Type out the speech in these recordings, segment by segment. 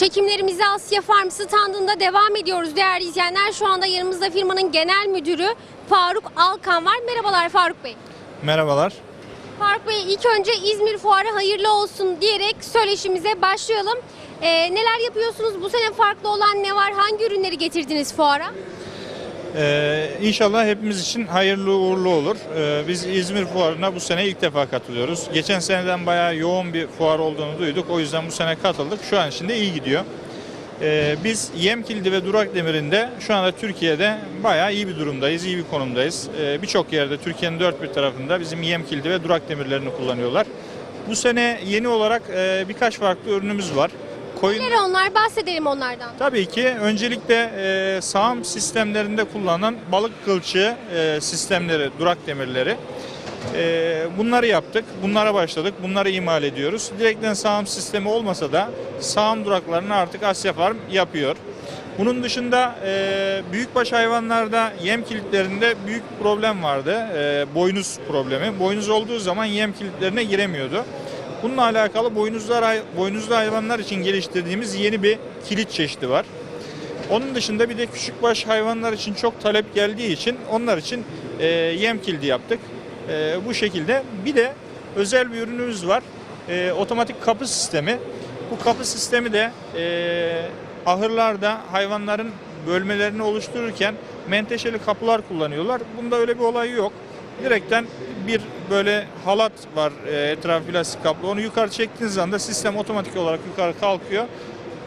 Çekimlerimize Asya Farm standında devam ediyoruz değerli izleyenler. Şu anda yanımızda firmanın genel müdürü Faruk Alkan var. Merhabalar Faruk Bey. Merhabalar. Faruk Bey ilk önce İzmir Fuarı hayırlı olsun diyerek söyleşimize başlayalım. Ee, neler yapıyorsunuz? Bu sene farklı olan ne var? Hangi ürünleri getirdiniz fuara? Ee, inşallah hepimiz için hayırlı uğurlu olur. Ee, biz İzmir Fuarı'na bu sene ilk defa katılıyoruz. Geçen seneden bayağı yoğun bir fuar olduğunu duyduk. O yüzden bu sene katıldık. Şu an için de iyi gidiyor. Ee, biz yem kilidi ve durak demirinde şu anda Türkiye'de bayağı iyi bir durumdayız, iyi bir konumdayız. Ee, Birçok yerde Türkiye'nin dört bir tarafında bizim yem kilidi ve durak demirlerini kullanıyorlar. Bu sene yeni olarak e, birkaç farklı ürünümüz var. Koyun Neler onlar? Bahsedelim onlardan. Tabii ki öncelikle e, sağım sistemlerinde kullanılan balık kılçığı e, sistemleri, durak demirleri. E, bunları yaptık, bunlara başladık, bunları imal ediyoruz. Direkten sağım sistemi olmasa da sağım duraklarını artık Asya Farm yapıyor. Bunun dışında e, büyükbaş hayvanlarda yem kilitlerinde büyük problem vardı. E, boynuz problemi. Boynuz olduğu zaman yem kilitlerine giremiyordu. Bununla alakalı boynuzlar, hay- boynuzlu hayvanlar için geliştirdiğimiz yeni bir kilit çeşidi var. Onun dışında bir de küçükbaş hayvanlar için çok talep geldiği için onlar için e, yem kilidi yaptık. E, bu şekilde bir de özel bir ürünümüz var. E, otomatik kapı sistemi. Bu kapı sistemi de e, ahırlarda hayvanların bölmelerini oluştururken menteşeli kapılar kullanıyorlar. Bunda öyle bir olay yok. Direkten bir böyle halat var e, etrafı plastik kaplı. Onu yukarı çektiğiniz anda sistem otomatik olarak yukarı kalkıyor.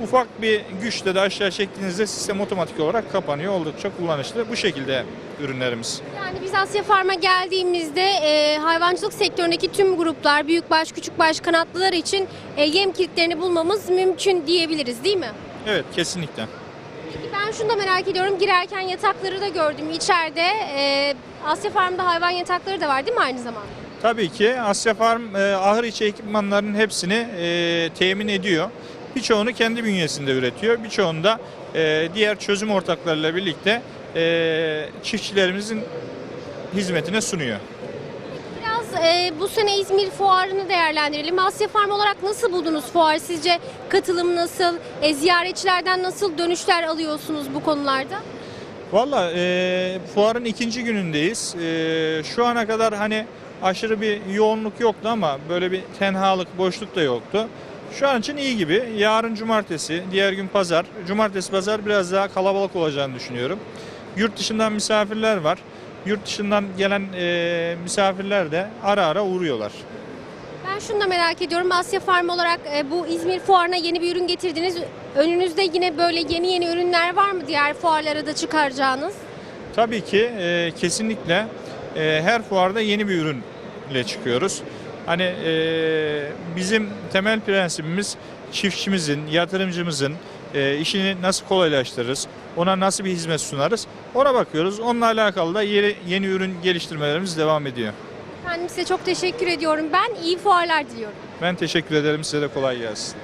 Ufak bir güçle de aşağı çektiğinizde sistem otomatik olarak kapanıyor. Oldukça kullanışlı. Bu şekilde ürünlerimiz. Yani biz Asya Farm'a geldiğimizde e, hayvancılık sektöründeki tüm gruplar, büyükbaş, küçükbaş, kanatlılar için e, yem kilitlerini bulmamız mümkün diyebiliriz değil mi? Evet kesinlikle. Peki ben şunu da merak ediyorum. Girerken yatakları da gördüm içeride. E, Asya Farm'da hayvan yatakları da var değil mi aynı zamanda? Tabii ki Asya Farm e, ahır içi ekipmanların hepsini e, temin ediyor. Birçoğunu kendi bünyesinde üretiyor. Birçoğunu da e, diğer çözüm ortaklarıyla birlikte e, çiftçilerimizin hizmetine sunuyor. E, bu sene İzmir Fuarı'nı değerlendirelim. Asya Farm olarak nasıl buldunuz fuarı? Sizce katılım nasıl? E, ziyaretçilerden nasıl dönüşler alıyorsunuz bu konularda? Valla e, fuarın ikinci günündeyiz. E, şu ana kadar hani aşırı bir yoğunluk yoktu ama böyle bir tenhalık, boşluk da yoktu. Şu an için iyi gibi. Yarın cumartesi, diğer gün pazar. Cumartesi pazar biraz daha kalabalık olacağını düşünüyorum. Yurt dışından misafirler var. Yurt dışından gelen e, misafirler de ara ara uğruyorlar. Ben şunu da merak ediyorum. Asya Farm olarak e, bu İzmir Fuarı'na yeni bir ürün getirdiniz. Önünüzde yine böyle yeni yeni ürünler var mı diğer fuarlara da çıkaracağınız? Tabii ki e, kesinlikle e, her fuarda yeni bir ürünle çıkıyoruz. Hani e, bizim temel prensibimiz çiftçimizin, yatırımcımızın e, işini nasıl kolaylaştırırız, ona nasıl bir hizmet sunarız ona bakıyoruz. Onunla alakalı da yeni, yeni ürün geliştirmelerimiz devam ediyor. Efendim size çok teşekkür ediyorum. Ben iyi fuarlar diliyorum. Ben teşekkür ederim size de kolay gelsin.